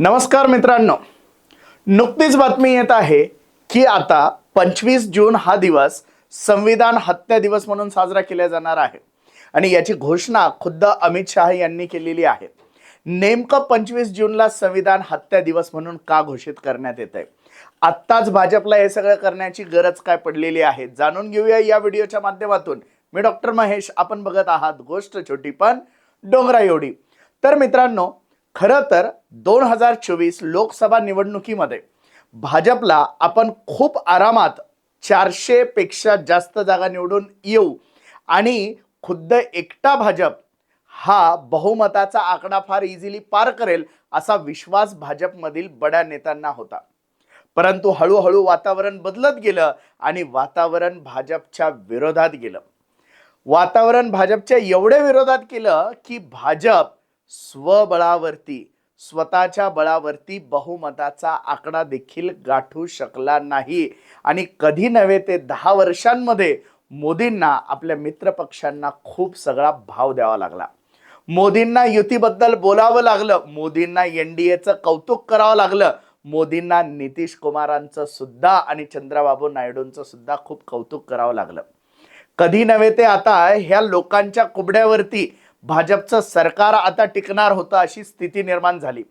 नमस्कार मित्रांनो. नुकतीच बातमी येत आहे की आता पंचवीस जून हा दिवस संविधान हत्या दिवस म्हणून साजरा केला जाणार आहे. आणि याची घोषणा खुद्द अमित शहा यांनी केलेली आहे. नेमकं पंचवीस जूनला संविधान हत्या दिवस म्हणून का घोषित करण्यात येत आहे? आत्ताच भाजपला हे सगळं करण्याची गरज काय पडलेली आहे? जाणून घेऊया या व्हिडिओच्या माध्यमातून. मी डॉक्टर महेश. आपण बघत आहात गोष्ट छोटी पण डोंगरा एवढी तर मित्रांनो खरं तर दोन हजार चोवीस लोकसभा निवडणुकीमध्ये भाजपला आपण खूप आरामात चारशेपेक्षा जास्त जागा निवडून येऊ आणि खुद्द एकटा भाजप हा बहुमताचा आकडा फार इझिली पार करेल असा विश्वास भाजपमधील बड्या नेत्यांना होता. परंतु हळूहळू वातावरण बदलत गेलं आणि वातावरण भाजपच्या विरोधात गेलं. वातावरण भाजपच्या एवढे विरोधात केलं की भाजप स्वबळावरती स्वतःच्या बळावरती बहुमताचा आकडा देखील गाठू शकला नाही. आणि कधी नव्हे ते दहा वर्षांमध्ये मोदींना आपल्या मित्रपक्षांना खूप सगळा भाव द्यावा लागला. मोदींना युतीबद्दल बोलावं लागलं मोदींना एन डी एचं कौतुक करावं लागलं मोदींना नितीश कुमारांचं सुद्धा आणि चंद्रबाबू नायडूंचं सुद्धा खूप कौतुक करावं लागलं. कधी नव्हे ते आता ह्या लोकांच्या कुबड्यावरती भाजपचं सरकार आता टिकणार होतं अशी स्थिती निर्माण झाली.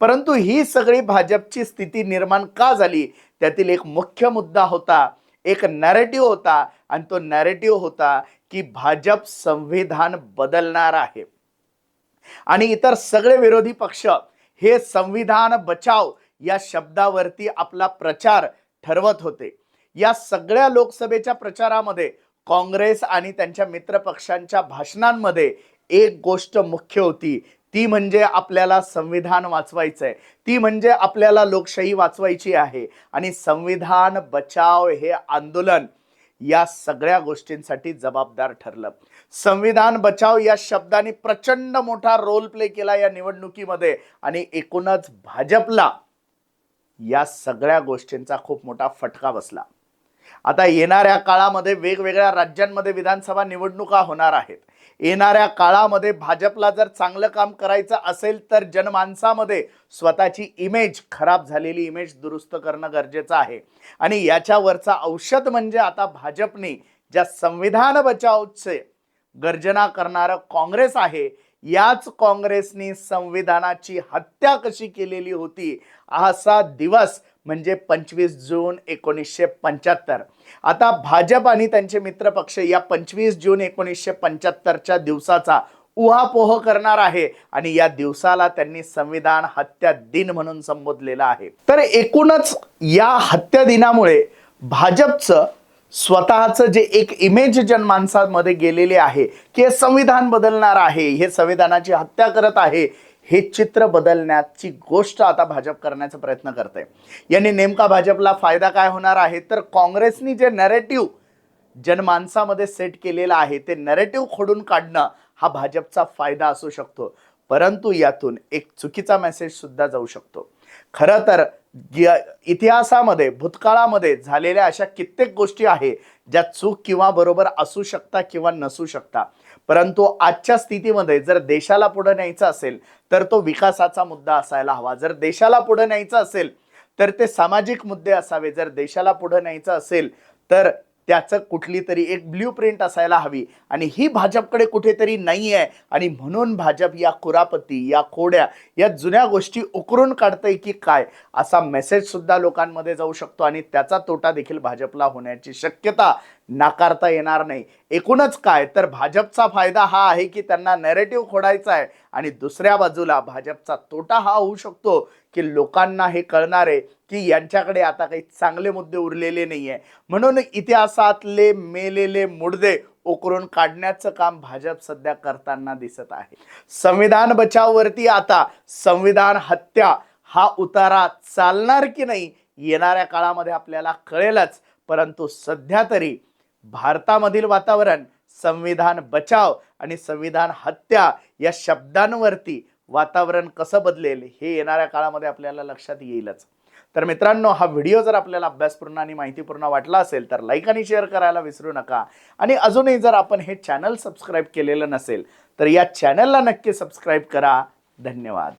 परंतु ही सगळी भाजपची स्थिती निर्माण का झाली? त्यातील एक मुख्य मुद्दा होता एक नॅरेटिव्ह होता आणि तो नॅरेटिव्ह होता की भाजप संविधान बदलणार आहे. आणि इतर सगळे विरोधी पक्ष हे संविधान बचाव या शब्दावरती आपला प्रचार ठरवत होते. या सगळ्या लोकसभेच्या प्रचारामध्ये काँग्रेस आणि त्यांच्या मित्रपक्षांच्या भाषणांमध्ये एक गोष्ट मुख्य होती. ती म्हणजे आपल्याला संविधान वाचवायचंय. ती म्हणजे आपल्याला लोकशाही वाचवायची आहे. आणि संविधान बचाव हे आंदोलन या सगळ्या गोष्टींसाठी जबाबदार ठरलं. संविधान बचाव या शब्दाने प्रचंड मोठा रोल प्ले केला या निवडणुकीमध्ये. आणि एकूणच भाजपला या सगळ्या गोष्टींचा खूप मोठा फटका बसला. आता येणाऱ्या काळामध्ये वेगवेगळ्या राज्यांमध्ये विधानसभा निवडणुका होणार आहेत. येणाऱ्या काळामध्ये भाजपला जर चांगलं काम करायचं असेल तर जनमानसामध्ये स्वतःची इमेज खराब झालेली इमेज दुरुस्त करणं गरजेचं आहे. आणि याच्यावरचा औषध म्हणजे आता भाजपने ज्या संविधान बचावचे गर्जना करणारं काँग्रेस आहे याच काँग्रेसनी संविधानाची हत्या कशी केलेली होती असा दिवस म्हणजे पंचवीस जून एकोणीसशे पंच्याहत्तर. आता भाजप आणि त्यांचे मित्रपक्ष या पंचवीस जून एकोणीसशे पंच्याहत्तरच्या दिवसाचा उहापोह करणार आहे आणि या दिवसाला त्यांनी संविधान हत्या दिन म्हणून संबोधलेला आहे. तर एकूणच या हत्या दिनामुळे भाजपचं स्वतःचं जे एक इमेज जनमानसामध्ये गेलेले आहे की हे संविधान बदलणार आहे हे संविधानाची हत्या करत आहे हे चित्र बदलण्याची गोष्ट आता भाजप करण्याचा प्रयत्न करते यांनी नेमका भाजपला फायदा काय होणार आहे? तर काँग्रेसनी जे नॅरेटिव्ह जनमानसामध्ये सेट केलेलं आहे ते नॅरेटिव्ह खोडून काढणं हा भाजपचा फायदा असू शकतो. परंतु यातून एक चुकीचा मेसेज सुद्धा जाऊ शकतो. खरं तर इतिहासामध्ये भूतकाळामध्ये झालेल्या अशा कित्येक गोष्टी आहे ज्या चूक किंवा बरोबर असू शकता किंवा नसू शकता. परंतु आजच्या स्थितीमध्ये जर देशाला पुढे न्यायचं असेल तर तो विकासाचा मुद्दा असायला हवा. जर देशाला पुढे न्यायचं असेल तर ते सामाजिक मुद्दे असावे. जर देशाला पुढे न्यायचं असेल तर त्याचं कुठली तरी एक ब्ल्यू प्रिंट असायला हवी. आणि ही भाजपकडे कुठेतरी नाही आहे आणि म्हणून भाजप या कुरापती या खोड्या या जुन्या गोष्टी उकरून काढतंय की काय असा मेसेजसुद्धा लोकांमध्ये जाऊ शकतो. आणि त्याचा तोटा देखील भाजपला होण्याची शक्यता नाकारता येणार नाही. एकूणच काय? तर भाजपचा फायदा हा आहे की त्यांना नॅरेटिव्ह खोडायचा आहे आणि दुसऱ्या बाजूला भाजपचा तोटा हा होऊ शकतो की लोकांना हे कळणार आहे की यांच्याकडे आता काही चांगले मुद्दे उरलेले नाही आहे म्हणून इतिहासातले मेलेले मुडदे उकरून काढण्याचं काम भाजप सध्या करताना दिसत आहे. संविधान बचाववरती आता संविधान हत्या हा उतारा चालणार की नाही? येणाऱ्या काळामध्ये आपल्याला कळेलच. परंतु सध्या तरी भारतामधील वातावरण संविधान बचाव आणि संविधान हत्या या शब्दांवरती वातावरण कसं बदलेल हे येणाऱ्या काळामध्ये आपल्याला लक्षात येईलच. तर मित्रांनो हा व्हिडिओ जर आपल्याला अभ्यासपूर्ण आणि माहितीपूर्ण वाटला असेल तर लाईक आणि शेअर करायला विसरू नका. आणि अजूनही जर आपण हे चॅनल सबस्क्राईब केलेलं नसेल तर या चॅनलला नक्की सबस्क्राईब करा. धन्यवाद.